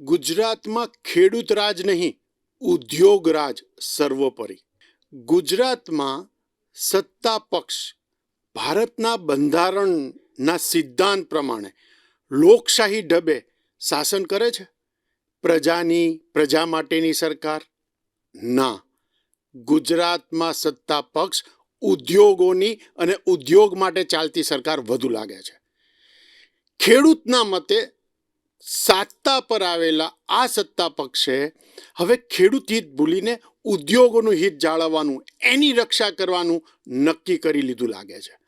ગુજરાતમાં ખેડૂત રાજ નહીં, ઉદ્યોગ રાજ સર્વોપરી. ગુજરાતમાં સત્તા પક્ષ ભારતના બંધારણના સિદ્ધાંત પ્રમાણે લોકશાહી ઢબે શાસન કરે છે? પ્રજાની, પ્રજા માટેની સરકાર? ના. ગુજરાતમાં સત્તા પક્ષ ઉદ્યોગોની અને ઉદ્યોગ માટે ચાલતી સરકાર વધુ લાગે છે. ખેડૂતના મતે સાત્તા પર આવેલા આ સત્તા પક્ષે હવે ખેડૂત હિત ભૂલીને ઉદ્યોગોનું હિત જાળવવાનું, એની રક્ષા કરવાનું નક્કી કરી લીધું લાગે છે.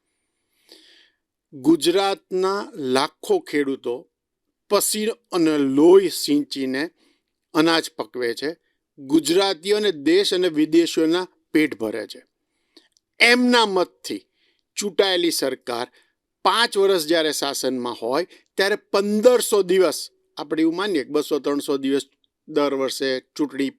ગુજરાતના લાખો ખેડૂતો પસીનો અને લોહી સિંચીને અનાજ પકવે છે. ગુજરાતીઓને દેશ અને વિદેશોના પેટ ભરે છે. એમના મતથી ચૂંટાયેલી સરકાર પાંચ વર્ષ જ્યારે શાસનમાં હોય, ત્યારે પંદરસો દિવસ, આપણે એવું માનીએ કે બસો ત્રણસો દિવસ દર વર્ષે ચૂંટણી,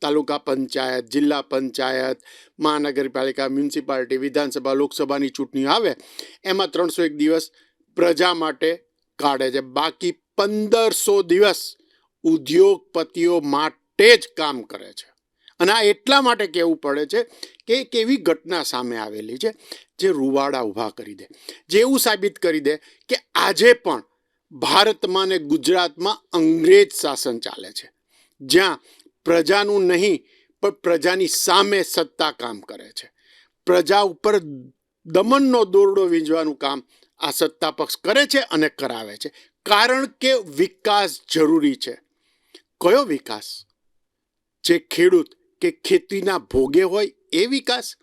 તાલુકા પંચાયત, જિલ્લા પંચાયત, મહાનગરપાલિકા, મ્યુનિસિપાલિટી, વિધાનસભા, લોકસભાની ચૂંટણી આવે, એમાં ત્રણસો એક દિવસ પ્રજા માટે કાઢે છે. બાકી પંદરસો દિવસ ઉદ્યોગપતિઓ માટે જ કામ કરે છે. અને આ એટલા માટે કહેવું પડે છે કે એક એવી ઘટના સામે આવેલી છે જે રૂવાડા ઊભા કરી દે. જે એવું સાબિત કરી દે કે આજે પણ ભારતમાં ને ગુજરાતમાં અંગ્રેજ શાસન ચાલે છે. જ્યાં પ્રજાનું નહીં, પણ પ્રજાની સામે સત્તા કામ કરે છે. પ્રજા ઉપર દમનનો દોરડો વીંજવાનું કામ આ સત્તા પક્ષ કરે છે અને કરાવે છે. કારણ કે વિકાસ જરૂરી છે. કયો વિકાસ? જે ખેડૂત કે ખેતીના ભોગે હોય એ વિકાસ?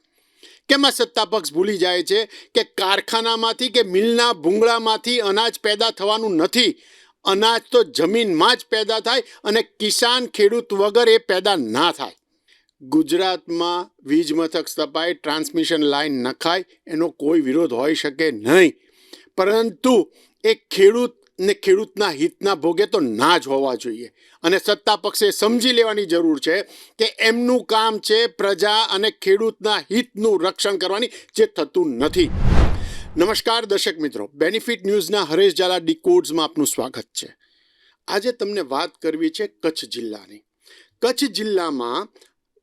કેમાં સત્તા પક્ષ ભૂલી જાય છે કે કારખાનામાંથી કે મિલના ભૂંગળામાંથી અનાજ પેદા થવાનું નથી? અનાજ તો જમીનમાં જ પેદા થાય અને કિસાન ખેડૂત વગર એ પેદા ના થાય. ગુજરાતમાં વીજ મથક સ્થપાય, ટ્રાન્સમિશન લાઈન નખાય, એનો કોઈ વિરોધ હોઈ શકે નહીં. પરંતુ એ ખેડૂત ને ખેડૂતના હિતના ભોગે તો ના જ હોવા જોઈએ. અને સત્તા પક્ષે સમજી લેવાની જરૂર છે કે એમનું કામ છે પ્રજા અને ખેડૂતના હિતનું રક્ષણ કરવાની, જે થતું નથી. નમસ્કાર દર્શક મિત્રો બેનિફિટ ન્યૂઝના હરેશ ઝાલા ડીકોડ્સમાં આપનું સ્વાગત છે. આજે તમને વાત કરવી છે કચ્છ જિલ્લાની. કચ્છ જિલ્લામાં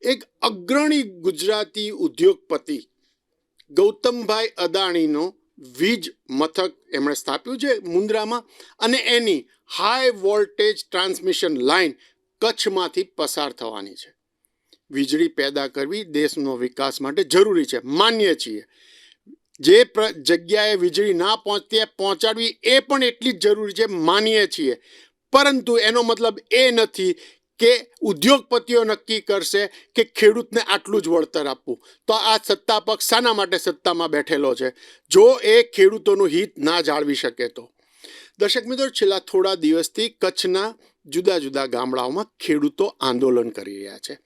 એક અગ્રણી ગુજરાતી ઉદ્યોગપતિ, ગૌતમભાઈ અદાણીનો વીજ મથક એમણે સ્થાપ્યું છે મુન્દ્રામાં અને એની હાઈ વોલ્ટેજ ટ્રાન્સમિશન લાઇન કચ્છમાંથી પસાર થવાની છે. વીજળી પેદા કરવી દેશનો વિકાસ માટે જરૂરી છે, માન્ય છીએ. જે પ્ર- જગ્યાએ વીજળી ના પહોંચતી પહોંચાડવી એ પણ એટલી જ જરૂરી છે માનીએ છીએ. પરંતુ એનો મતલબ એ નથી કે ઉદ્યોગપતિઓ નક્કી કરશે કે ખેડૂતને આટલું જ વળતર આપવું. તો આ સત્તા પક્ષ શાના માટે સત્તામાં બેઠેલો છે? જો એ ખેડૂતોનું હિત ના જાળવી શકે તો. દર્શક મિત્રો, છેલ્લા થોડા દિવસથી કચ્છના જુદા જુદા ગામડાઓમાં ખેડૂતો આંદોલન કરી રહ્યા છે.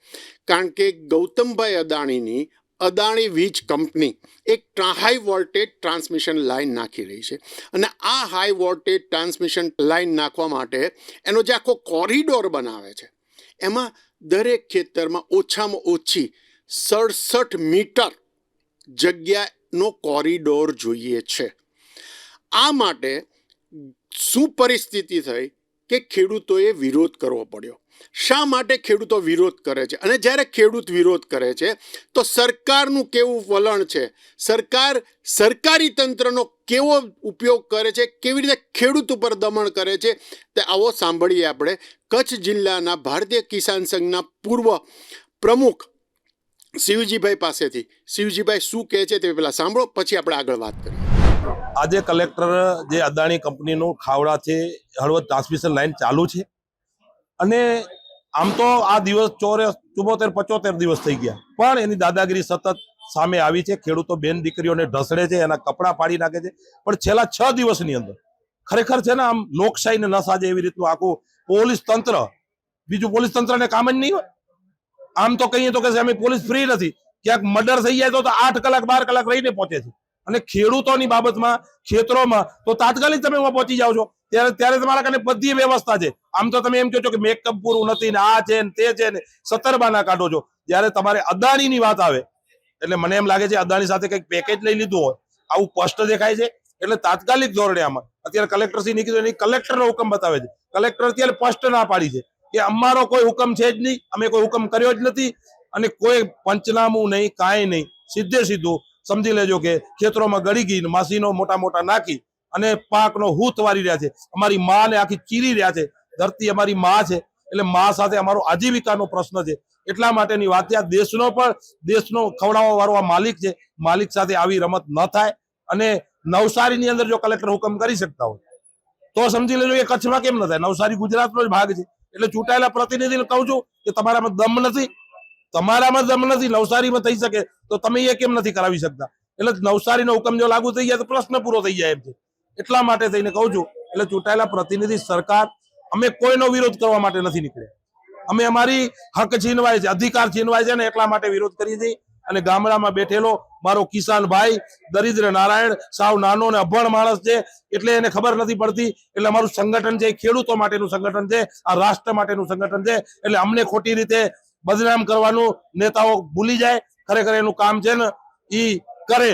કારણ કે ગૌતમભાઈ અદાણીની અદાણી વીજ કંપની એક હાઈ વોલ્ટેજ ટ્રાન્સમિશન લાઇન નાખી રહી છે. અને આ હાઈ વોલ્ટેજ ટ્રાન્સમિશન લાઇન નાખવા માટે એનો જે આખો કોરિડોર બનાવે છે એમાં દરેક ખેતરમાં ઓછામાં ઓછી સડસઠ મીટર જગ્યાનો કોરિડોર જોઈએ છે. આ માટે શું પરિસ્થિતિ થઈ કે ખેડૂતોએ વિરોધ કરવો પડ્યો? શા માટે ખેડૂતો વિરોધ કરે છે? અને જ્યારે ખેડૂત વિરોધ કરે છે, તો સરકારનું કેવું વલણ છે? સરકાર, સરકારી તંત્રનો કેવો ઉપયોગ કરે છે? કેવી રીતે ખેડૂત ઉપર દમણ કરે છે? તે આવો સાંભળીએ આપણે કચ્છ જિલ્લાના ભારતીય કિસાન સંઘના પૂર્વ પ્રમુખ શિવજીભાઈ પાસેથી. શિવજીભાઈ, શું કહે છે તે પહેલાં સાંભળો, પછી આપણે આગળ વાત કરીએ. આજે કલેક્ટર જે અદાણી કંપનીનું ખાવડા છે, હળવદ ટ્રાન્સમિશન લાઈન ચાલુ છે. અને આમ તો આ દિવસ ચોરે ચુમ્મોતેર પચોતેર દિવસ થઈ ગયા. પણ એની દાદાગીરી સતત સામે આવી છે. ખેડૂતો બેન દીકરીઓને ઢસડે છે, એના કપડાં પાડી નાખે છે. પણ છેલ્લા છ દિવસની અંદર ખરેખર છે ને આમ લોકશાહીને ન સાજે એવી રીતનું આખું પોલીસ તંત્ર, બીજું પોલીસ તંત્રને કામ જ નહીં હોય. આમ તો કહીએ તો કે અમે પોલીસ ફ્રી નથી. ક્યાંક મર્ડર થઈ જાય તો આઠ કલાક, બાર કલાક રહીને પહોંચે છે. અને ખેડૂતોની બાબતમાં, ખેતરોમાં, તો તાત્કાલિક તમે પહોંચી જાઓ છો. ત્યારે ત્યારે તમારા કને બધી વ્યવસ્થા છે. આમ તો તમે એમ કહો છો કે મેકઅપ પૂરું નથી ને આ છે ને તે છે ને સતરબાના કાઢો છો. જ્યારે તમારે અદાણીની વાત આવે, એટલે મને એમ લાગે છે અદાણી સાથે કંઈક પેકેજ લઈ લીધું હોય. આવું સ્પષ્ટ દેખાય છે. એટલે તાત્કાલિક ધોરણે આમાં. અત્યારે કલેક્ટર શ્રી કીધું એની કલેક્ટરનો હુકમ બતાવે છે. કલેક્ટર અત્યારે સ્પષ્ટ ના પાડી છે કે અમારો કોઈ હુકમ છે જ નહીં. અમે કોઈ હુકમ કર્યો જ નથી. અને કોઈ પંચનામું નહીં, કાંઈ નહીં. સીધે સીધું સમજી લેજો કે ખેતરોમાં ગળી ગઈ માસીનો મોટા મોટા નાખી અને પાકનો હૂત વારી રહ્યા છે. અમારી માને આખી ચીરી રહ્યા છે. ધરતી અમારી માં છે. એટલે માં સાથે અમારો આજીવિકાનો પ્રશ્ન છે. એટલા માટેની વાત છે. આ દેશનો પણ, દેશનો ખવડાવવા વાળો આ માલિક છે. માલિક સાથે આવી રમત ન થાય. અને નવસારીની અંદર જો કલેક્ટર હુકમ કરી શકતા હોય, તો સમજી લેજો કે કચ્છમાં કેમ ન થાય? નવસારી ગુજરાતનો જ ભાગ છે. એટલે ચૂંટાયેલા પ્રતિનિધિને કહું છું કે તમારામાં દમ નથી. તમારામાં દમ નથી. નવસારીમાં થઈ શકે તો તમે એ કેમ નથી કરાવી શકતા? એટલે નવસારીનો હુકમ જો લાગુ થઈ જાય તો પ્રશ્ન પૂરો થઈ જાય એમ છે. એટલા માટે થઈને કહું છું, એટલે ચૂંટાયેલા પ્રતિનિધિ સરકાર અમે કોઈનો વિરોધ કરવા માટે નથી નીકળ્યા. અમે અમારી હક છીનવાય છે, અધિકાર છીનવાય છે ને એટલા માટે વિરોધ કરીએ છીએ. અને ગામડામાં બેઠેલો મારો કિસાન ભાઈ દરિદ્ર નારાયણ, સાવ નાનો ને અભણ માણસ છે, એટલે એને ખબર નથી પડતી. એટલે અમારું સંગઠન છે ખેડૂતો માટેનું સંગઠન છે, આ રાષ્ટ્ર માટેનું સંગઠન છે. એટલે અમને ખોટી રીતે બદનામ કરવાનું નેતાઓ ભૂલી જાય. ખરેખર એનું કામ છે ને ઈ કરે.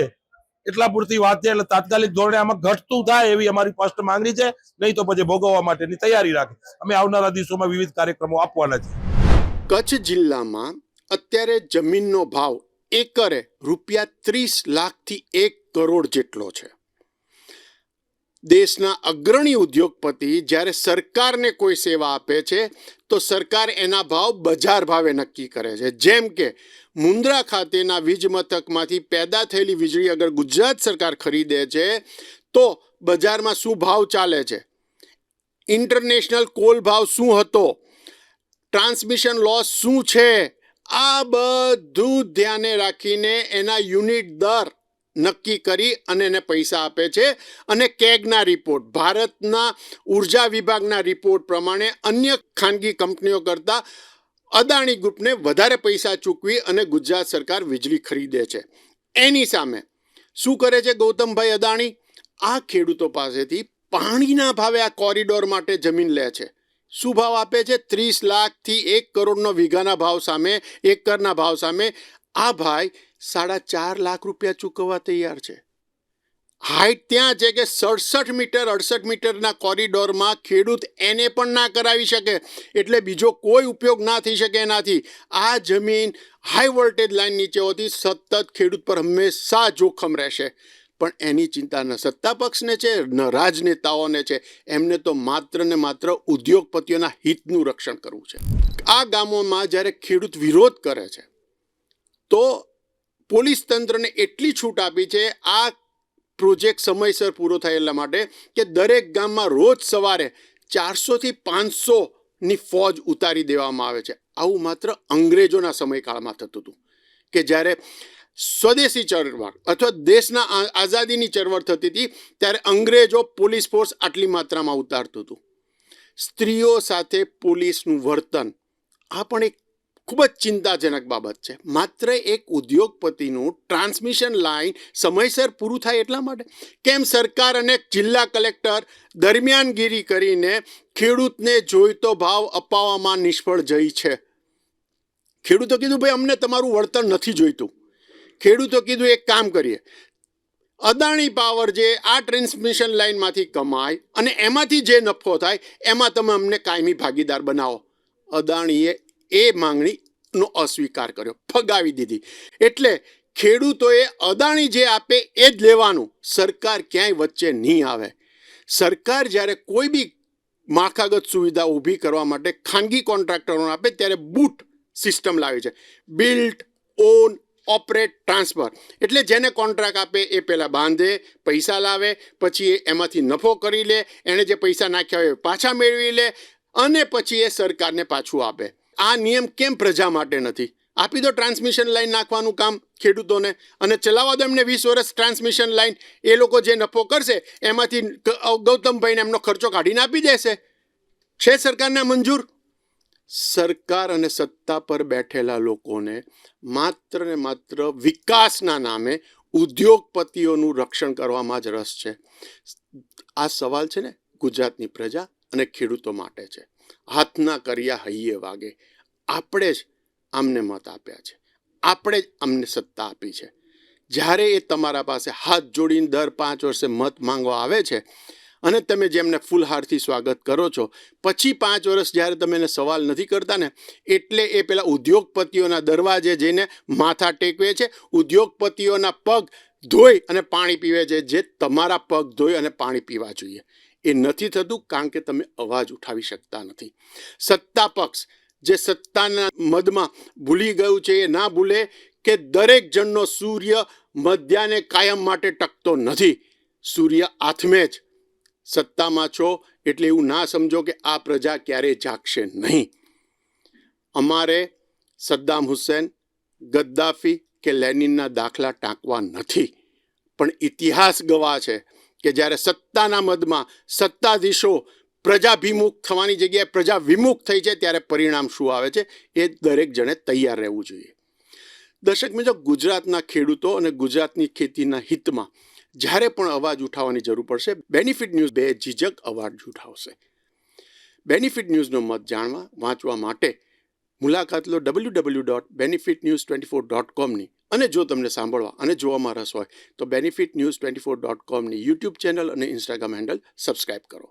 એટલા પૂરતી વાત છે એટલે તાત્કાલિક ધોરણે આમાં ઘટતું થાય એવી અમારી સ્પષ્ટ માંગણી છે. નહીં તો પછી ભોગવવા માટેની તૈયારી રાખે અમે આવનારા દિવસોમાં વિવિધ કાર્યક્રમો આપવાના છે. કચ્છ જિલ્લામાં અત્યારે જમીનનો ભાવ એકરે રૂપિયા ત્રીસ લાખથી એક કરોડ જેટલો છે. દેશના અગ્રણી ઉદ્યોગપતિ જ્યારે સરકારને કોઈ સેવા આપે છે, તો સરકાર એના ભાવ બજાર ભાવે નક્કી કરે છે. જેમ કે મુન્દ્રા ખાતેના વીજ મથકમાંથી પેદા થયેલી વીજળી અગર ગુજરાત સરકાર ખરીદે છે, તો બજારમાં શું ભાવ ચાલે છે? ઇન્ટરનેશનલ કોલ ભાવ શું હતો? ટ્રાન્સમિશન લોસ શું છે? આ બધું ધ્યાને રાખીને એના યુનિટ દર નક્કી કરી અને એને પૈસા આપે છે અને કેગના રિપોર્ટ ભારતના ઊર્જા વિભાગના રિપોર્ટ પ્રમાણે અન્ય ખાનગી કંપનીઓ કરતાં અદાણી ગ્રુપને વધારે પૈસા ચૂકવી અને ગુજરાત સરકાર વીજળી ખરીદે છે. એની સામે શું કરે છે ગૌતમભાઈ અદાણી? આ ખેડૂતો પાસેથી પાણીના ભાવે આ કોરિડોર માટે જમીન લે છે. શું ભાવ આપે છે? ત્રીસ લાખથી એક કરોડનો વીઘાના ભાવ સામે, એકરના ભાવ સામે. આ ભાઈ સાડા ચાર લાખ રૂપિયા ચૂકવવા તૈયાર છે. હાઈટ ત્યાં છે કે સડસઠ મીટર, અડસઠ મીટરના કોરિડોરમાં ખેડૂત એને પણ ના કરાવી શકે, એટલે બીજો કોઈ ઉપયોગ ના થઈ શકે એનાથી. આ જમીન હાઈ વોલ્ટેજ લાઈન નીચે હોતી સતત ખેડૂત પર હંમેશા જોખમ રહેશે. પણ એની ચિંતા ન સત્તા પક્ષને છે, ન રાજનેતાઓને છે. એમને તો માત્ર ને માત્ર ઉદ્યોગપતિઓના હિતનું રક્ષણ કરવું છે. આ ગામોમાં જ્યારે ખેડૂત વિરોધ કરે છે, તો પોલીસ તંત્રને એટલી છૂટ આપી છે આ પ્રોજેક્ટ સમયસર પૂરો થાય એટલા માટે કે દરેક ગામમાં રોજ સવારે ચારસોથી પાંચસોની ફોજ ઉતારી દેવામાં આવે છે. આવું માત્ર અંગ્રેજોના સમયકાળમાં થતું હતું કે જ્યારે સ્વદેશી ચળવળ અથવા દેશના આઝાદીની ચળવળ થતી હતી ત્યારે અંગ્રેજો પોલીસ ફોર્સ આટલી માત્રામાં ઉતારતું હતું. સ્ત્રીઓ સાથે પોલીસનું વર્તન આ પણ એક ખૂબ જ ચિંતાજનક બાબત છે. માત્ર એક ઉદ્યોગપતિનું ટ્રાન્સમિશન લાઇન સમયસર પૂરું થાય એટલા માટે? કેમ સરકાર અને જિલ્લા કલેક્ટર દરમિયાનગીરી કરીને ખેડૂતને જોઈતો ભાવ અપાવવામાં નિષ્ફળ જઈ છે? ખેડૂતો કીધું, ભાઈ, અમને તમારું વળતર નથી જોઈતું. ખેડૂતો કીધું, એક કામ કરીએ. અદાણી પાવર જે આ ટ્રાન્સમિશન લાઇનમાંથી કમાય અને એમાંથી જે નફો થાય, એમાં તમે અમને કાયમી ભાગીદાર બનાવો. અદાણીએ એ માંગણીનો અસ્વીકાર કર્યો, ફગાવી દીધી. એટલે ખેડૂતોએ અદાણી જે આપે એ જ લેવાનું. સરકાર ક્યાંય વચ્ચે નહીં આવે. સરકાર જ્યારે કોઈ બી માળખાગત સુવિધા ઊભી કરવા માટે ખાનગી કોન્ટ્રાક્ટરોને આપે, ત્યારે બૂટ સિસ્ટમ લાવી છે. Built, own, operate, transfer. એટલે જેને કોન્ટ્રાક્ટ આપે એ પહેલાં બાંધે, પૈસા લાવે, પછી એમાંથી નફો કરી લે એણે જે પૈસા નાખ્યા હોય પાછા મેળવી લે, અને પછી એ સરકારને પાછું આપે. આ નિયમ કેમ પ્રજા માટે નથી? આપી દો ટ્રાન્સમિશન લાઈન નાખવાનું કામ ખેડૂતોને અને ચલાવવા દો એમને વીસ વર્ષ ટ્રાન્સમિશન લાઈન એ લોકો જે નફો કરશે, એમાંથી ગૌતમભાઈને એમનો ખર્ચો કાઢીને આપી દેશે. છે સરકારને મંજૂર? સરકાર અને સત્તા પર બેઠેલા લોકોને માત્ર ને માત્ર વિકાસના નામે ઉદ્યોગપતિઓનું રક્ષણ કરવામાં જ રસ છે. આ સવાલ છે ને ગુજરાતની પ્રજા અને ખેડૂતો માટે છે. હાથના કર્યા હૈયે વાગે. આપણે જ આમને મત આપ્યા છે. આપણે જ અમને સત્તા આપી છે. જ્યારે એ તમારા પાસે હાથ જોડીને દર પાંચ વર્ષે મત માંગવા આવે છે અને તમે જેમને ફૂલહારથી સ્વાગત કરો છો, પછી પાંચ વર્ષ જ્યારે તમે એને સવાલ નથી કરતા ને, એટલે એ પેલા ઉદ્યોગપતિઓના દરવાજે જઈને માથા ટેકવે છે, ઉદ્યોગપતિઓના પગ ધોઈ અને પાણી પીવે છે, જે તમારા પગ ધોઈ અને પાણી પીવા જોઈએ. એ નથી થતું કારણ કે તમે અવાજ ઉઠાવી શકતા નથી. સત્તા પક્ષ, જે સત્તાના મદમાં ભૂલી ગયું છે એ ના ભૂલે કે દરેક જણનો સૂર્ય મધ્યાને કાયમ માટે ટકતો નથી. સૂર્ય આથમે જ. સત્તામાં છો એટલે એવું ના સમજો કે આ પ્રજા ક્યારેય જાગશે નહીં. અમારે સદ્દામ હુસેન, ગદ્દાફી કે લેનિનના દાખલા ટાંકવા નથી. પણ ઇતિહાસ ગવાહ છે કે જ્યારે સત્તાના મદમાં સત્તાધીશો પ્રજાભિમુખ થવાની જગ્યાએ પ્રજા વિમુખ થઈ છે ત્યારે પરિણામ શું આવે છે? એ દરેક જણે તૈયાર રહેવું જોઈએ. દર્શક મિત્રો, ગુજરાતના ખેડૂતો અને ગુજરાતની ખેતીના હિતમાં જ્યારે પણ અવાજ ઉઠાવવાની જરૂર પડશે બેનિફિટ ન્યૂઝ બે ઝીઝક અવાજ ઉઠાવશે. બેનિફિટ ન્યૂઝનો મત જાણવા, વાંચવા માટે મુલાકાત લો W W dot Benefit News twenty four dot કોમની અને જો તમને સાંભળવા અને જોવામાં રસ હોય, તો benefit news twenty four dot કોમની YouTube channel અને ઇન્સ્ટાગ્રામ હેન્ડલ સબસ્ક્રાઈબ કરો.